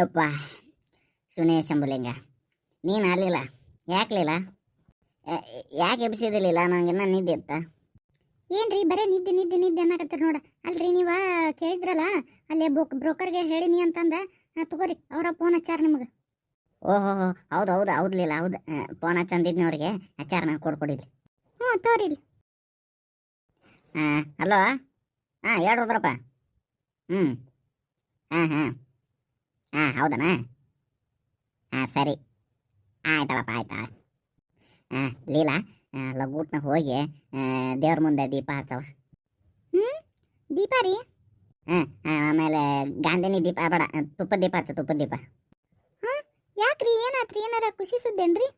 ಯಪ್ಪ ಸುನೇ ಶಂಭುಲಿಂಗ ನೀನು ಅಲ್ಲಿಲ್ಲ ಯಾಕ್ಲಿಲ್ಲ ಯಾಕೆ ಎಬ್ಸಿದಿಲ್ಲ ನನಗಿನ್ನ ನಿದ್ದೆ ಇತ್ತ? ಏನ್ರಿ, ಬರೇ ನಿದ್ದೆ ನಿದ್ದೆ ನಿದ್ದೆ ಅನ್ನಕತ್ತೀರಿ ನೋಡ. ಅಲ್ರಿ, ನೀವ ಕೇಳಿದ್ರಲ್ಲ? ಅಲ್ಲೇ ಬುಕ್, ಬ್ರೋಕರ್ಗೆ ಹೇಳಿನಿ ಅಂತಂದ. ತಗೋರಿ, ಅವರ ಫೋನ್ ಹಚ್ಚಾರ ನಿಮಗೆ. ಓಹೋ ಹೌದು ಹೌದು ಹೌದ್ಲಿಲ್ಲ ಹೌದು. ಫೋನ್ ಹಚ್ಚಂದಿದ್ನಿ ಅವ್ರಿಗೆ. ಹಚ್ಚಾರ ನಾನು ಕೊಡ್ಕೊಡಿಲ್ಲ ಹ್ಞೂ ತೋರಿ ಹಾಂ, ಹಲೋ? ಹಾಂ ಹೇಳ್ರಿ ಹೋದ್ರಪ್ಪ ಹ್ಞೂ ಹಾಂ ಹಾಂ. ಹಾಂ ಹೌದನಾ? ಹಾಂ ಸರಿ. ಆಯ್ತಳಪ್ಪ ಆಯ್ತಾ ಹಾಂ ಲೀಲಾ ಲಘೂಟ್ನ ಹೋಗಿ ದೇವ್ರ ಮುಂದೆ ದೀಪ ಹಚ್ಚವ ಹ್ಞೂ ದೀಪ ರೀ? ಹಾಂ ಆಮೇಲೆ ಗಾಂಧಿನಿ ದೀಪ ಬೇಡ ತುಪ್ಪ ದೀಪ ಹಚ್ಚ ತುಪ್ಪದ ದೀಪ. ಯಾಕ್ರಿ? ಏನಾತ್ರಿ? ಏನಾರ ಖುಷಿ ಸುದ್ದೇನ್ರಿ?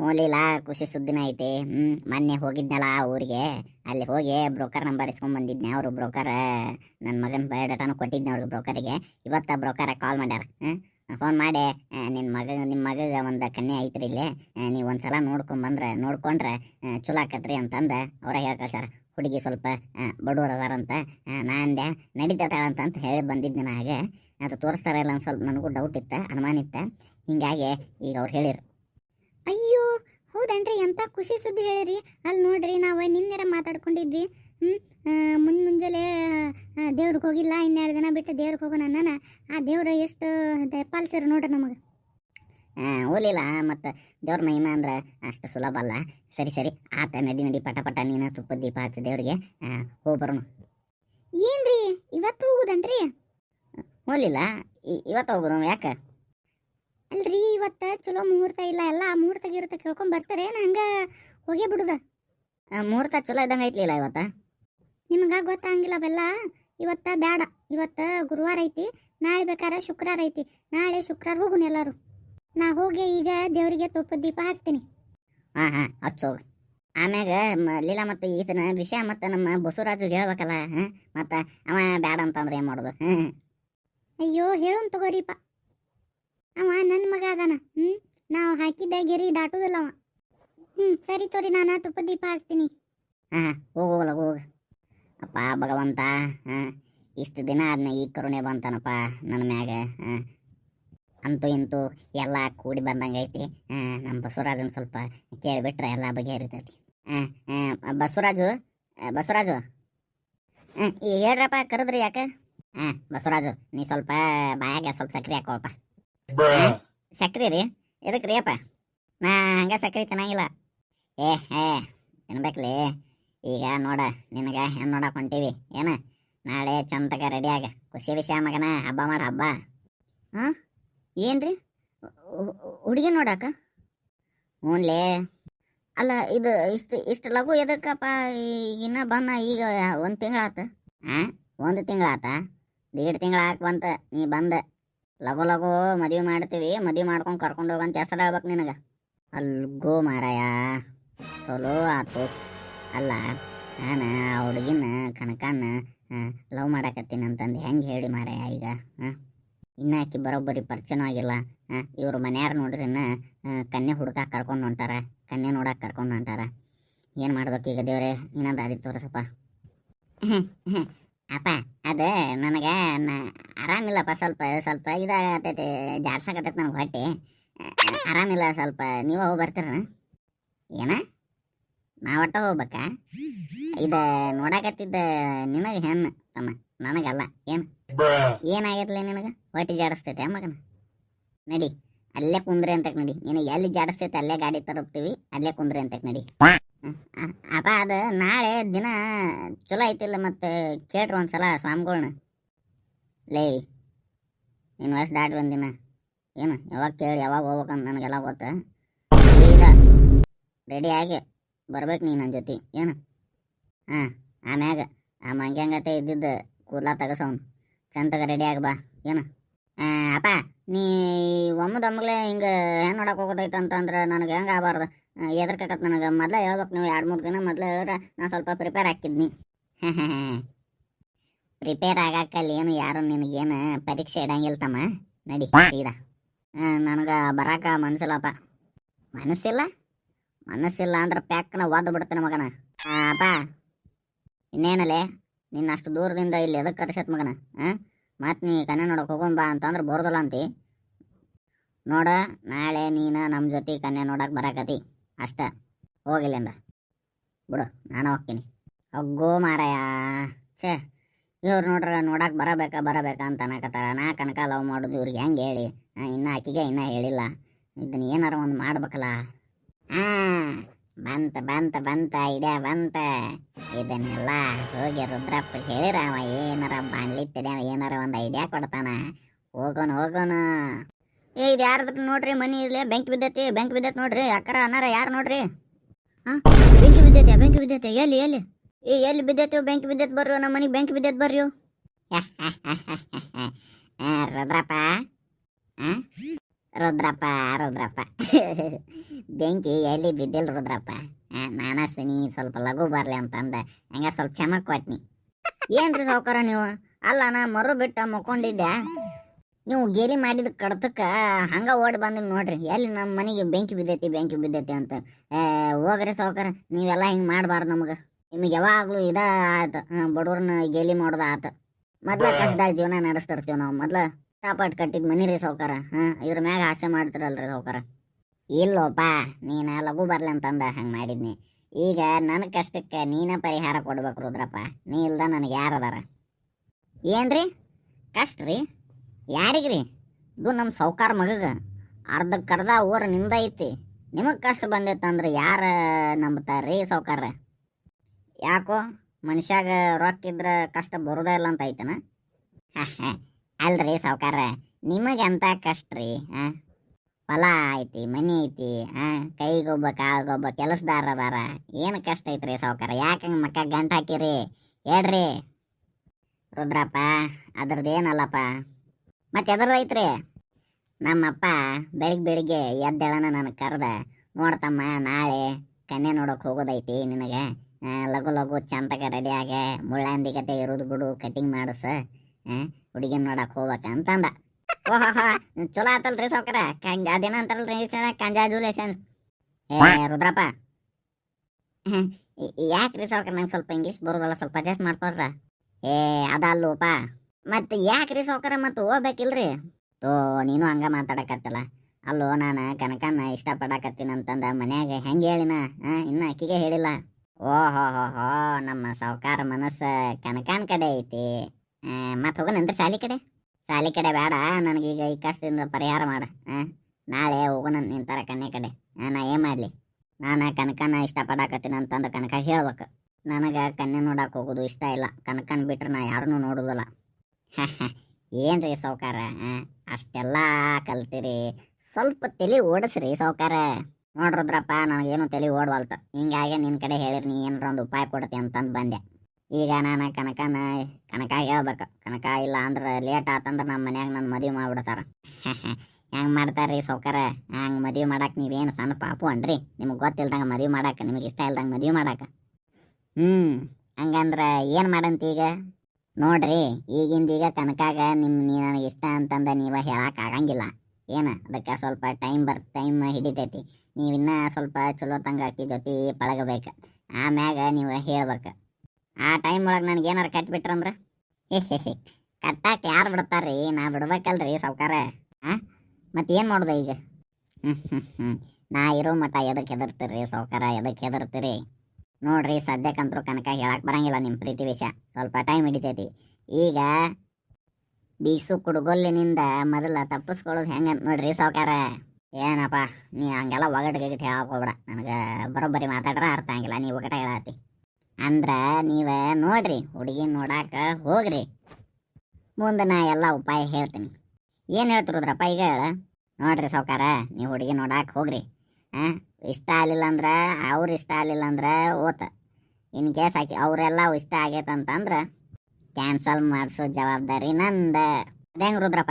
ಹ್ಞೂ ಲೀಲಾ ಖುಷಿ ಸುದ್ದಿನ ಐತಿ. ಹ್ಞೂ ಮೊನ್ನೆ ಹೋಗಿದ್ನಲ್ಲ ಊರಿಗೆ. ಅಲ್ಲಿ ಹೋಗಿ ಬ್ರೋಕರ್ ನಂಬರ್ ಇಸ್ಕೊಂಡ್ ಬಂದಿದ್ನೆ. ಅವರು ಬ್ರೋಕರ್ ನನ್ನ ಮಗನ ಬಯೋಡಾಟಾನು ಕೊಟ್ಟಿದ್ದೆ ಅವ್ರಿಗೆ ಬ್ರೋಕರಿಗೆ ಇವತ್ತು ಬ್ರೋಕರ ಕಾಲ್ ಮಾಡ್ಯಾರ. ಫೋನ್ ಮಾಡಿ ನಿನ್ನ ಮಗ ನಿಮ್ಮ ಮಗಗೆ ಒಂದು ಕನ್ಯೆ ಐತ್ರಿ ಇಲ್ಲಿ. ನೀವು ಒಂದು ಸಲ ಬಂದ್ರೆ, ನೋಡ್ಕೊಂಡ್ರೆ ಚಲೋ ಆಕತ್ರಿ ಅಂತಂದು ಅವ್ರ ಹೇಳಿ ಕಳ್ಸಾರ ಹುಡುಗಿ ಸ್ವಲ್ಪ ನಾ ಅಂದೆ ನಡೀತತಾಳಂತ ಅಂತ ಹೇಳಿ ಬಂದಿದ್ದೆ ನಾ ಹಾಗೆ. ಅದು ತೋರಿಸ್ತಾರಲ್ಲ ಅಂತ ಸ್ವಲ್ಪ ನನಗೂ ಡೌಟ್ ಇತ್ತು, ಅನುಮಾನ ಇತ್ತು. ಹೀಗಾಗಿ ಈಗ ಅವ್ರು ಹೇಳಿರು. ಅಯ್ಯೋ ಹೌದನ್ರಿ ಎಂತ ಖುಷಿ ಸುದ್ದಿ ಹೇಳಿರಿ. ಅಲ್ಲಿ ನೋಡ್ರಿ ನಾವು ನಿನ್ನೆರ ಮಾತಾಡ್ಕೊಂಡಿದ್ವಿ. ಹ್ಞೂ ಮುನ್ ಮುಂಜಾನೆ ದೇವ್ರಿಗೆ ಹೋಗಿಲ್ಲ ಇನ್ನೆರಡು ದಿನ ಬಿಟ್ಟು ದೇವ್ರಿಗೆ ಹೋಗೋಣ ನಾನು ಆ ದೇವ್ರು ಎಷ್ಟು ಪಾಲ್ಸಿರು ನೋಡ್ರಿ ನಮಗೆ. ಓಲಿಲ್ಲ ಮತ್ತು ದೇವ್ರ ಮಹಿಮೆ ಅಂದ್ರೆ ಅಷ್ಟು ಸುಲಭ ಅಲ್ಲ. ಸರಿ ಸರಿ ಆತ ನಡಿ ನಡಿ ಪಟ ಪಟ ನೀನು ತುಪ್ಪ ದೀಪ ಹಚ್ಚಿ ದೇವ್ರಿಗೆ ಹೋಗಿ ಬರೋಣ. ಏನ್ರಿ ಇವತ್ತು ಹೋಗುದನ್ರಿ? ಹೋಲಿಲ್ಲ ಇವತ್ತು ಹೋಗೋಣ ಯಾಕೆ? ಅಲ್ರಿ ಇವತ್ತ ಚಲೋ ಮುಹೂರ್ತ ಇಲ್ಲ, ಎಲ್ಲ ಮುಹೂರ್ತ ಗಿರ್ತ ಕೇಳ್ಕೊಂಡು ಬರ್ತಾರೆ ಹಂಗೆ ಹೋಗೇ ಬಿಡುದ. ಮುಹೂರ್ತ ಚಲೋ ಇದ್ದಂಗೆ ಐತ್ಲಿಲ್ಲ ಇವತ್ತು? ನಿಮ್ಗೆ ಗೊತ್ತಾಗಿಲ್ಲ ಅವೆಲ್ಲ ಇವತ್ತ ಬೇಡ ಇವತ್ತ ಗುರುವಾರ ಐತಿ, ನಾಳೆ ಬೇಕಾದ್ರೆ ಶುಕ್ರವಾರ ಐತಿ, ನಾಳೆ ಶುಕ್ರವಾರ ಹೋಗುನ್ ಎಲ್ಲರೂ. ನಾ ಹೋಗಿ ಈಗ ದೇವರಿಗೆ ತುಪ್ಪ ದೀಪ ಹಚ್ತೀನಿ ಹಾಂ ಹಾಂ ಹಚ್ಚೋಗ ಆಮ್ಯಾಗ ಲೀಲಾ ಮತ್ತು ಈತನ ವಿಷಯ ಮತ್ತು ನಮ್ಮ ಬಸವರಾಜುಗೆ ಹೇಳ್ಬೇಕಲ್ಲ, ಹಾಂ, ಮತ್ತು ಅವ ಬ್ಯಾಡ ಅಂತಂದ್ರೆ ಏನು ಮಾಡೋದು ಹ್ಞೂ ಅಯ್ಯೋ, ಹೇಳೋನ್ ತಗೋರಿಪ್ಪ ಅವ ನನ್ನ ಮಗ ಅದಾನ. ಹ್ಞೂ ನಾವು ಹಾಕಿದ್ದ ಗೆರಿ ದಾಟುದಿಲ್ಲ ಅವ. ಹ್ಞೂ ಸರಿ ತೋರಿ, ನಾನು ತುಪ್ಪ ದೀಪ ಹಚ್ತೀನಿ ಹಾಂ ಹೋಗೋಗಲ್ಲ ಹೋಗ ಅಪ್ಪ, ಭಗವಂತ, ಹಾಂ, ಇಷ್ಟು ದಿನ ಆದ್ಮೇಲೆ ಈ ಕರುಣೆ ಬಂತಾನಪ್ಪ ನನ್ನ ಮ್ಯಾಗ, ಹಾಂ. ಅಂತೂ ಇಂತೂ ಎಲ್ಲ ಕೂಡಿ ಬಂದಂಗೈತಿ ನಮ್ಮ ಬಸವರಾಜನ ಸ್ವಲ್ಪ ಕೇಳಿಬಿಟ್ರೆ ಎಲ್ಲ ಬಗೆಹರಿತೈತಿ. ಬಸವರಾಜು ಬಸವರಾಜು. ಹೇಳ್ರಪ್ಪ ಕರೆದ್ರಿ ಯಾಕೆ? ಹಾಂ, ಬಸವರಾಜು, ನೀ ಸ್ವಲ್ಪ ಬಾಯಾಗ ಸ್ವಲ್ಪ ಸಕ್ರೆ ಹಾಕೊಳಪ್ಪ. ಸಕ್ರೆ ರೀ. ಎದಕ್ಕೆ ರೀ ಅಪ್ಪ? ನಾ ಹಂಗೆ ಸಕ್ರೆ ತಿನ್ನಂಗಿಲ್ಲ. ಏ ಹೇ ತಿನ್ಬೇಕ್ಲಿ. ಈಗ ನೋಡ ನಿನಗೆ ಹೆಣ್ಣು ನೋಡಕ್ ಹೊಂಟೀವಿ. ಏನ? ನಾಳೆ ಚಂತಕ ರೆಡಿಯಾಗ. ಖುಷಿ ವಿಷಯ ಮಗನ ಹಬ್ಬ ಮಾಡ ಹಬ್ಬ. ಹಾಂ ಏನ್ರಿ? ಹುಡುಗಿ ನೋಡಾಕ? ಹ್ಞೂನ್ಲೇ ಅಲ್ಲ ಇದು ಇಷ್ಟು ಇಷ್ಟು ಲಘು ಎದಕ್ಕಪ್ಪ? ಈಗ ಇನ್ನ ಬನ್ನ ಈಗ ಒಂದು ತಿಂಗಳಾತ ಹಾಂ ಒಂದು ತಿಂಗಳಾತ ದೀಡ್ ತಿಂಗಳಾಕ್ ಬಂತ ನೀ ಬಂದ. ಲಘು ಲಘು ಮದುವೆ ಮಾಡ್ತೀವಿ ಮದುವೆ ಮಾಡ್ಕೊಂಡು ಕರ್ಕೊಂಡು ಹೋಗಂತ ಹೆಸರು ಹೇಳ್ಬೇಕು ನಿನಗೆ. ಅಲ್ಗೋ ಮಾರಾಯ ಚಲೋ ಆತು. ಅಲ್ಲ ನಾನು ಆ ಹುಡುಗಿನ ಕನಕನ್ನ ಲವ್ ಮಾಡಕತ್ತೀನಿ ಅಂತಂದು ಹೆಂಗೆ ಹೇಳಿ ಮಾರಾಯ ಈಗ ಹಾಂ ಇನ್ನೂ ಆಕಿ ಬರೋಬ್ಬರಿ ಪರಿಚಯನೂ ಆಗಿಲ್ಲ ಹಾಂ ಇವ್ರ ಮನೆಯಾರು ನೋಡ್ರಿ ಇನ್ನ ಆ, ಕನ್ಯೆ ಹುಡುಕ ಕರ್ಕೊಂಡು ಹೊಂಟಾರ ಕನ್ಯೆ ನೋಡಕ್ಕೆ ಕರ್ಕೊಂಡು ಹೊಂಟಾರ. ಏನು ಮಾಡ್ಬೇಕು ಈಗ ದೇವ್ರೆ ಇನ್ನೊಂದು ಅದಿ ತೋರಿಸಪ್ಪ. ಅಪ್ಪ, ಅದು ನನಗೆ ಆರಾಮಿಲ್ಲಪ್ಪ ಸ್ವಲ್ಪ ಸ್ವಲ್ಪ ಇದಾಗತೈತಿ ಜಾಡ್ಸಕತ್ತೈತಿ ನನಗೆ ಹೊಟ್ಟೆ. ಆರಾಮಿಲ್ಲ ಸ್ವಲ್ಪ, ನೀವು ಹೋಗಿ ಬರ್ತೀರ ಏನ? ನಾ ಒಟ್ಟ ಹೋಗ್ಬೇಕಾ? ಇದ ನೋಡಾಕತ್ತಿದ್ದ ನಿನಗೆ ಹೆಣ್ಣು ತಮ್ಮ, ನನಗಲ್ಲ, ಏನು? Bruh. ಏನಾಗೈತಲ್ಲ ನಿನಗೆ? ಹೊಟ್ಟೆ ಜಾಡಿಸ್ತೈತೆ ಮಗನ? ನಡಿ, ಅಲ್ಲೇ ಕುಂದ್ರೆ ಅಂತಕ ನಡಿ. ನಿನಗೆ ಎಲ್ಲಿ ಜಾಡಿಸ್ತೈತೆ ಅಲ್ಲೇ ಗಾಡಿ ತರಪ್ತೀವಿ ಅಲ್ಲೇ ಕುಂದ್ರೆ ಅಂತ ನಡಿ. ಅಪ್ಪ, ಅದು ನಾಳೆ ದಿನ ಚಲೋ ಐತಿಲ್ಲ ಮತ್ತೆ ಕೇಳ್ರಿ ಒಂದ್ಸಲ ಸ್ವಾಮಿಗಳ್ನ. ಲೇ, ನೀನು ವಯಸ್ಸು ದಾಟಿ ಬಂದಿನ. ಏನು, ಯಾವಾಗ ಕೇಳಿ, ಯಾವಾಗ ಹೋಗ್ಬೇಕಂತ ನನಗೆಲ್ಲ ಗೊತ್ತ? ಈಗ ರೆಡಿ ಆಗಿ ಬರ್ಬೇಕು ನೀ ನನ್ನ ಜೊತೆ, ಏನು? ಹಾಂ ಆಮ್ಯಾಗ ಆ ಮಂಗ್ಯಂಗತೆ ಇದ್ದಿದ್ದು ಕೂದಲ ಚಂತಗ ರೆಡಿ ಆಗಿ ಬಾ, ಏನು? ಅಪ್ಪ, ನೀ ಒಮ್ಮದೊಮ್ಮಗಲೇ ಹಿಂಗೆ ಹೆಂಗೆ ನೋಡಕ್ಕೆ ಹೋಗೋದೈತೆ ಅಂತಂದ್ರೆ ನನಗೆ ಹೆಂಗೆ ಆಗಬಾರ್ದು? ಎದ್ರಕತ್ ನನಗೆ. ಮೊದಲ ಹೇಳ್ಬೇಕು ನೀವು ಎರಡು ಮೂರು ದಿನ ಮೊದಲ ಹೇಳಿದ್ರೆ ನಾನು ಸ್ವಲ್ಪ ಪ್ರಿಪೇರ್ ಹಾಕಿದ್ನಿ ಪ್ರಿಪೇರ್ ಆಗಾಕಲ್ಲಿ ಏನು ಯಾರು ನಿನಗೇನು ಪರೀಕ್ಷೆ ಇಡಂಗಿಲ್ಲ ತಮ್ಮ. ನಡಿ, ಸೀದಾ. ನನಗೆ ಬರಾಕ ಮನಸ್ಸಿಲ್ಲಪ್ಪ ಮನಸ್ಸಿಲ್ಲ ಮನಸ್ಸಿಲ್ಲ ಅಂದ್ರೆ ಪ್ಯಾಕ್ನ ಒದ್ದು ಬಿಡ್ತೇನೆ ಮಗನ. ಅಪ್ಪ ಇನ್ನೇನಲ್ಲೇ ನಿನ್ನ ಅಷ್ಟು ದೂರದಿಂದ ಇಲ್ಲಿ ಎದಕ್ಕೆ ಕರ್ಸತ್ ಮಗನ? ಹಾಂ ಮತ್ತು ನೀ ಕನ್ಯಾ ನೋಡಕ್ಕೆ ಹೋಗೋಣ ಬಾ ಅಂತಂದ್ರೆ ಬರೋದಿಲ್ಲ ಅಂತಿ. ನೋಡ, ನಾಳೆ ನೀನು ನಮ್ಮ ಜೊತೆ ಕನ್ಯಾ ನೋಡಕ್ಕೆ ಬರಾಕತಿ ಅಷ್ಟ. ಹೋಗಿಲ್ಲಿಂದ ಬಿಡು, ನಾನು ಹೋಗ್ತೀನಿ. ಅಗ್ಗೋ ಮಾರಾಯ. ಛೇ, ಇವ್ರು ನೋಡ್ರ ನೋಡಕ್ಕೆ ಬರಬೇಕಾ ಬರಬೇಕಾ ಅಂತ ಅನ್ನಕತ್ತಾರ ನಾ ಕನಕ ಲವ್ ಮಾಡೋದು ಇವ್ರಿಗೆ ಹೆಂಗೆ ಹೇಳಿ? ಇನ್ನ ಆಕಿಗೆ ಇನ್ನೂ ಹೇಳಿಲ್ಲ. ಇದನ್ನ ಏನಾರ ಒಂದು ಮಾಡ್ಬೇಕಲ್ಲ. ಹಾಂ, ಬಂತ ಬಂತ ಬಂತ ಐಡಿಯಾ ಬಂತ. ಇದನ್ನೆಲ್ಲ ಹೋಗಿ ರುದ್ರಪ್ಪ ಹೇಳಿರ ಅವ ಏನಾರ ಬಾಣ್ಲಿ ತಲೆ ಏನಾರ ಒಂದು ಐಡಿಯಾ ಕೊಡ್ತಾನ. ಹೋಗೋಣ ಹೋಗೋಣ. ಏ ಇದು ಯಾರದ್ರ ನೋಡ್ರಿ? ಮನಿ ಇಲ್ಲೇ ಬೆಂಕಿ ಬಿದ್ದೈತಿ ಬೆಂಕಿ ಬಿದ್ದೈತಿ ನೋಡ್ರಿ. ಅಕ್ಕರ ಅನ್ನಾರ ಯಾರು ನೋಡ್ರಿ? ಹಾ? ಬೆಂಕಿ ಬಿದ್ದೈತಿ ಬೆಂಕಿ ಬಿದ್ದೈತಿ. ಎಲ್ಲಿ ಎಲ್ಲಿ? ಏ ಎಲ್ಲಿ ಬಿದ್ದೈತಿ ಬೆಂಕಿ ಬಿದ್ದೈತಿ ಬರ್ರಿ ನಮ್ಮ ಮನೆಗೆ ಬೆಂಕಿ ಬಿದ್ದೈತಿ ಬರ್ರಿ ರುದ್ರಪ್ಪ? ರುದ್ರಪ್ಪ ರುದ್ರಪ್ಪ. ಬೆಂಕಿ ಎಲ್ಲಿ ಬಿದ್ದಿಲ್ಲ ರುದ್ರಪ್ಪ? ಆ, ನಾನ ಸನಿ ಸ್ವಲ್ಪ ಲಘು ಬರ್ಲಿ ಅಂತಂದ. ಹಂಗ ಸ್ವಲ್ಪ ಚಮಕ್ ಕೊಟ್ನಿ. ಏನ್ರಿ ಸಾವುಕಾರ ನೀವು? ಅಲ್ಲ ನಾ ಮರು ಬಿಟ್ಟ ಮುಕ್ಕೊಂಡಿದ್ದೆ. ನೀವು ಗೇಲಿ ಮಾಡಿದ ಕಡ್ತಕ್ಕ ಹಂಗ ಓಡಿ ಬಂದು ನೋಡ್ರಿ. ಎಲ್ಲಿ ನಮ್ಮ ಮನೆಗೆ ಬೆಂಕಿ ಬಿದ್ದೈತಿ ಬೆಂಕಿ ಬಿದ್ದೈತಿ ಅಂತ. ಹೋಗ್ರಿ ಸಾವುಕಾರ ನೀವೆಲ್ಲ ಹಿಂಗೆ ಮಾಡಬಾರ್ದು ನಮಗೆ. ನಿಮಗೆ ಯಾವಾಗಲೂ ಇದ ಆಯ್ತು. ಬಡವ್ರನ್ನ ಗೇಲಿ ಮಾಡೋದು ಆತ. ಮೊದ್ಲ ಕಷ್ಟದಾಗ ಜೀವನ ನಡೆಸ್ತಿರ್ತೀವಿ ನಾವು. ಮೊದ್ಲ ಕಾಪಾಟ್ ಕಟ್ಟಿದ ಮನಿ ರೀ ಸಾವುಕಾರ. ಹಾಂ ಇದ್ರ ಮ್ಯಾಗ ಆಸೆ ಮಾಡ್ತಿರಲ್ರಿ ಸಾವುಕಾರ. ಇಲ್ಲೋಪ ನೀನ ಲಘು ಬರ್ಲಿ ಅಂತಂದ ಹಂಗೆ ಮಾಡಿದ್ನಿ. ಈಗ ನನ್ನ ಕಷ್ಟಕ್ಕೆ ನೀನ ಪರಿಹಾರ ಕೊಡ್ಬೇಕು ರುದ್ರಪ್ಪ. ನೀ ಇಲ್ದ ನನಗೆ ಯಾರದಾರ ಏನ್ರಿ? ಕಷ್ಟ ರೀ. ಯಾರಿಗ್ರಿ? ಇದು ನಮ್ಮ ಸಾವುಕಾರ ಮಗಗ. ಅರ್ಧಕ್ಕರ್ಧ ಊರ ನಿಂದ ಐತಿ. ನಿಮಗೆ ಕಷ್ಟ ಬಂದೈತಂದ್ರೆ ಯಾರ ನಂಬ್ತಾರ್ರಿ ಸಾವುಕಾರ? ಯಾಕೋ ಮನುಷ್ಯಾಗ ರೊಕ್ಕ ಇದ್ರೆ ಕಷ್ಟ ಬರೋದೇ ಇಲ್ಲ ಅಂತ ಐತನ? ಅಲ್ರಿ ಸಾವುಕಾರ. ನಿಮಗೆ ಅಂತ ಕಷ್ಟ ರೀ ಹಾಂ? ಹೊಲ ಐತಿ, ಮನೆ ಐತಿ ಆ ಕೈಗೊಬ್ಬ, ಕಾಳಗೊಬ್ಬ, ಕೆಲಸದಾರ ಅದಾರ. ಏನು ಕಷ್ಟ ಐತ್ರಿ ಸಾವುಕಾರ? ಯಾಕೆ ಹಂಗೆ ಮಕ್ಕ ಗಂಟು ಹಾಕಿರಿ? ಹೇಳ್ರಿ. ರುದ್ರಪ್ಪ ಅದ್ರದ್ದು ಏನಲ್ಲಪ್ಪ ಮತ್ತೆ ಎದರ ಐತ್ರಿ ನಮ್ಮಪ್ಪ ಬೆಳಿಗ್ಗೆ ಬೆಳಿಗ್ಗೆ ಎದ್ದೇಳನ ನನಗೆ ಕರೆದ, ನೋಡ್ತಮ್ಮ, ನಾಳೆ ಕನ್ಯೆ ನೋಡೋಕೆ ಹೋಗೋದೈತಿ ನಿನಗೆ. ಲಘು ಲಘು ಚಂತಕ ರೆಡಿ ಆಗ ಮುಳ್ಳಂದಿಗತೆ ಇರೋದು ಬಿಡು ಕಟಿಂಗ್ ಮಾಡಿಸ. ಹುಡುಗಿನ ನೋಡಕ್ಕೆ ಹೋಗ್ಬೇಕ ಅಂತಂದ. ಓಹೋ ಚಲೋ ಆತಲ್ರಿ ಸೌಕರ ಕಂಜ ಅದೇನ ಅಂತಾರಲ್ರಿ ಕಂಜಾಜುಲೇಷನ್ಸ್ ಏ, ರುದ್ರಪ್ಪ. ಯಾಕ್ರಿ ಸಾವ್ಕಾರ ನಂಗೆ ಸ್ವಲ್ಪ ಇಂಗ್ಲೀಷ್ ಬರೋದಲ್ಲ, ಸ್ವಲ್ಪ ಅಡ್ಜಸ್ಟ್ ಮಾಡ್ಕೊಳ್ರ? ಏ, ಅದಲ್ಲೋಪ. ಮತ್ತೆ ಯಾಕ್ರಿ ಸಾವುಕಾರ ಮತ್ತೆ ಹೋಗ್ಬೇಕಿಲ್ರಿ? ತೋ, ನೀನು ಹಂಗ ಮಾತಾಡಕತ್ತಲ್ಲ. ಅಲ್ಲೋ, ನಾನು ಕನಕನ್ನ ಇಷ್ಟಪಡಕತ್ತೀನಿ ಅಂತಂದ ಮನ್ಯಾಗ ಹೆಂಗೆ ಹೇಳಿನ? ಇನ್ನು ಅಕ್ಕಿಗೆ ಹೇಳಿಲ್ಲ. ಓಹೋ ಹೋ ಹೋ ನಮ್ಮ ಸಾವುಕಾರ ಮನಸ್ಸು ಕನಕನ ಕಡೆ ಐತಿ. ಮತ್ತೆ ಹೋಗೋಣಂದ್ರೆ ಸಾಲಿ ಕಡೆ. ಸಾಲಿ ಕಡೆ ಬೇಡ ನನಗೀಗ ಈ ಕಷ್ಟದಿಂದ ಪರಿಹಾರ ಮಾಡ. ನಾಳೆ ಹೋಗೋಣ ನಿಂತಾರ ಕನ್ಯೆ ಕಡೆ. ನಾ ಏನು ಮಾಡಲಿ? ನಾನು ಕನಕನ ಇಷ್ಟಪಡಾಕತ್ತೀನಿ ಅಂತಂದು ಕನಕ ಹೇಳ್ಬೇಕು. ನನಗೆ ಕನ್ಯೆ ನೋಡಕ್ಕೆ ಹೋಗೋದು ಇಷ್ಟ ಇಲ್ಲ. ಕನಕನ ಬಿಟ್ರೆ ನಾ ಯಾರನ್ನೂ ನೋಡೋದಿಲ್ಲ. ಏನ್ರಿ ಸಾವುಕಾರ ಅಷ್ಟೆಲ್ಲ ಕಲ್ತಿರಿ. ಸ್ವಲ್ಪ ತಲೆ ಓಡಿಸ್ರಿ ಸಾವುಕಾರ. ನೋಡ್ರದ್ರಪ್ಪ ನನಗೇನು ತಲೆ ಓಡ್ವಲ್ತು. ಹಿಂಗಾಗಿ ನಿನ್ನ ಕಡೆ ಹೇಳಿರಿ, ನೀ ಏನಾರ ಒಂದು ಉಪಾಯ ಕೊಡ್ತಿ ಅಂತಂದು ಬಂದೆ. ಈಗ ನಾನು ಕನಕನ, ಕನಕ ಹೇಳ್ಬೇಕು. ಕನಕ ಇಲ್ಲ ಅಂದ್ರೆ ಲೇಟ್ ಆತಂದ್ರೆ ನಮ್ಮ ಮನ್ಯಾಗ ನನ್ನ ಮದುವೆ ಮಾಡ್ಬಿಡ್ತಾರ. ಹೆಂಗೆ ಮಾಡ್ತಾರ್ರಿ ಸೌಕಾರ ಹಂಗೆ ಮದುವೆ ಮಾಡಕ್ಕೆ ನೀವೇನು ಸಣ್ಣ ಪಾಪು ಅನ್ರಿ? ನಿಮಗೆ ಗೊತ್ತಿಲ್ದಂಗೆ ಮದುವೆ ಮಾಡಕ್ಕೆ ನಿಮಗೆ ಇಷ್ಟ ಇಲ್ದಂಗೆ ಮದುವೆ ಮಾಡಕ್ಕೆ ಹ್ಞೂ ಹಂಗಂದ್ರೆ ಏನು ಮಾಡಂತ ಈಗ? ನೋಡ್ರಿ ಈಗಿಂದೀಗ ತನಕಾಗ ನಿಮ್ಮ ನೀ ನನಗೆ ಇಷ್ಟ ಅಂತಂದ ನೀವ ಹೇಳಕ್ಕೆ ಆಗಂಗಿಲ್ಲ. ಏನು? ಅದಕ್ಕೆ ಸ್ವಲ್ಪ ಟೈಮ್ ಬರ್ ಟೈಮ್ ಹಿಡಿತೈತಿ. ನೀವಿನ್ನ ಸ್ವಲ್ಪ ಚಲೋ ತಂಗ ಅಕ್ಕಿ ಜೊತೆ ಪಳಗಬೇಕು. ಆಮ್ಯಾಗ ನೀವು ಹೇಳ್ಬೇಕು. ಆ ಟೈಮ್ ಒಳಗೆ ನನಗೆ ಏನಾರು ಕಟ್ಬಿಟ್ರಂದ್ರೆ ಕಟ್ಟಾಕ ಯಾರು ಬಿಡ್ತಾರ್ರಿ? ನಾ ಬಿಡ್ಬೇಕಲ್ರಿ ಸೌಕಾರ ಹಾಂ ಮತ್ತೆ ಏನು ಮಾಡೋದು ಈಗ? ಹ್ಞೂ ಹ್ಞೂ ಹ್ಞೂ ನಾ ಇರೋ ಮಠ ಎದಕ್ಕೆ ಹೆದರ್ತೀರಿ ಸೌಕಾರ ಎದಕ್ಕೆ ಹೆದರ್ತೀರಿ? ನೋಡ್ರಿ ಸದ್ಯಕ್ಕಂತರೂ ಕನಕ ಹೇಳಕ್ಕೆ ಬರಂಗಿಲ್ಲ ನಿಮ್ಮ ಪ್ರೀತಿ ವಿಷಯ. ಸ್ವಲ್ಪ ಟೈಮ್ ಹಿಡಿತೈತಿ. ಈಗ ಬೀಸು ಕುಡುಗೊಲ್ಲಿನಿಂದ ಮೊದಲ ತಪ್ಪಿಸ್ಕೊಳ್ಳೋದು ಹೆಂಗೆ ನೋಡ್ರಿ ಸೌಕಾರ ಏನಪ್ಪ, ನೀ ಹಂಗೆಲ್ಲ ಒಗಟ್ಗಿಟ್ಟು ಹೇಳಕ್ ಹೋಗ್ಬೇಡ. ನನಗೆ ಬರೋಬ್ಬರಿ ಮಾತಾಡ್ರೆ ಅರ್ಥ ಆಗಿಲ್ಲ. ನೀವು ಒಗಟ ಹೇಳತ್ತಿ ಅಂದ್ರೆ ನೀವು ನೋಡ್ರಿ, ಹುಡುಗಿ ನೋಡಾಕ ಹೋಗ್ರಿ. ಮುಂದೆ ನಾ ಎಲ್ಲ ಉಪಾಯ ಹೇಳ್ತೀನಿ. ಏನು ಹೇಳ್ತಿರುದ್ರಪ್ಪ ಈಗ ಹೇಳ. ನೋಡ್ರಿ ಸೌಕಾರ ನೀವು ಹುಡುಗಿ ನೋಡಾಕ ಹೋಗ್ರಿ. ಹಾಂ ಇಷ್ಟ ಆಗಲಿಲ್ಲ ಅಂದ್ರೆ, ಅವ್ರು ಇಷ್ಟ ಆಗಲಿಲ್ಲ ಅಂದ್ರೆ ಓತ. ಇನ್ ಕೇಸ್ ಹಾಕಿ ಅವರೆಲ್ಲ ಇಷ್ಟ ಆಗೈತಂತಂದ್ರೆ ಕ್ಯಾನ್ಸಲ್ ಮಾಡಿಸೋ ಜವಾಬ್ದಾರಿ ನಂದ. ಅದೇಂಗ್ ರುದ್ರಪ್ಪ?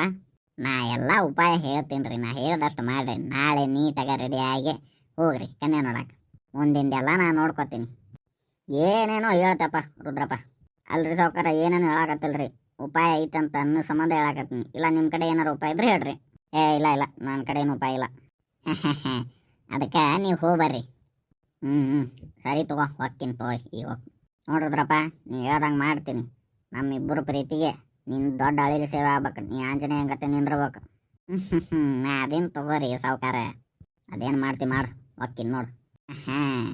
ನಾ ಎಲ್ಲ ಉಪಾಯ ಹೇಳ್ತೀನಿ ರೀ ನಾ ಹೇಳ್ದಷ್ಟು ಮಾಡ್ರಿ. ನಾಳೆ ನೀಟಾಗಿ ರೆಡಿಯಾಗಿ ಹೋಗ್ರಿ ಕನ್ಯಾ ನೋಡಕ್ಕೆ ಮುಂದಿಂದೆಲ್ಲ ನಾ ನೋಡ್ಕೊತೀನಿ. ಏನೇನೋ ಹೇಳ್ತಪ್ಪ ರುದ್ರಪ್ಪ. ಅಲ್ರಿ ಸಾವುಕಾರ, ಏನೇನು ಹೇಳಕತ್ತಿಲ್ರಿ. ಉಪಾಯ ಐತಂತ ಅನ್ನೋ ಸಂಬಂಧ ಹೇಳಾಕತ್ತೀನಿ. ಇಲ್ಲ ನಿಮ್ಮ ಕಡೆ ಏನಾರು ಉಪಾಯ ಇದ್ರೆ ಹೇಳ್ರಿ. ಏ, ಇಲ್ಲ ಇಲ್ಲ. ನನ್ನ ಕಡೆ ಏನು ಉಪಾಯ ಇಲ್ಲ. ಅದಕ್ಕೆ ನೀವು ಹೋಗ್ಬರ್ರಿ ಹ್ಞೂ ಹ್ಞೂ ಸರಿ ತಗೋ, ಹೋಗ್ತೀನಿ ತಗೋ ಈಗ. ಹೋಗಿ ನೋಡಿದ್ರಪ್ಪ, ನೀ ಹೇಳ್ದಂಗೆ ಮಾಡ್ತೀನಿ. ನಮ್ಮಿಬ್ಬರು ಪ್ರೀತಿಗೆ ನಿನ್ನ ದೊಡ್ಡ ಅಳಿಲಿ ಸೇವೆ ಆಗ್ಬೇಕು. ನೀ ಆಂಜನೇಯ ಗತೆ ನಿಂದ್ರಬೇಕು. ನಾ ಅದೇನು ತಗೋರಿ, ಸಾವುಕಾರ. ಅದೇನು ಮಾಡ್ತಿ ಮಾಡು, ಹೋಗ್ತೀನಿ ನೋಡು. ಹಾಂ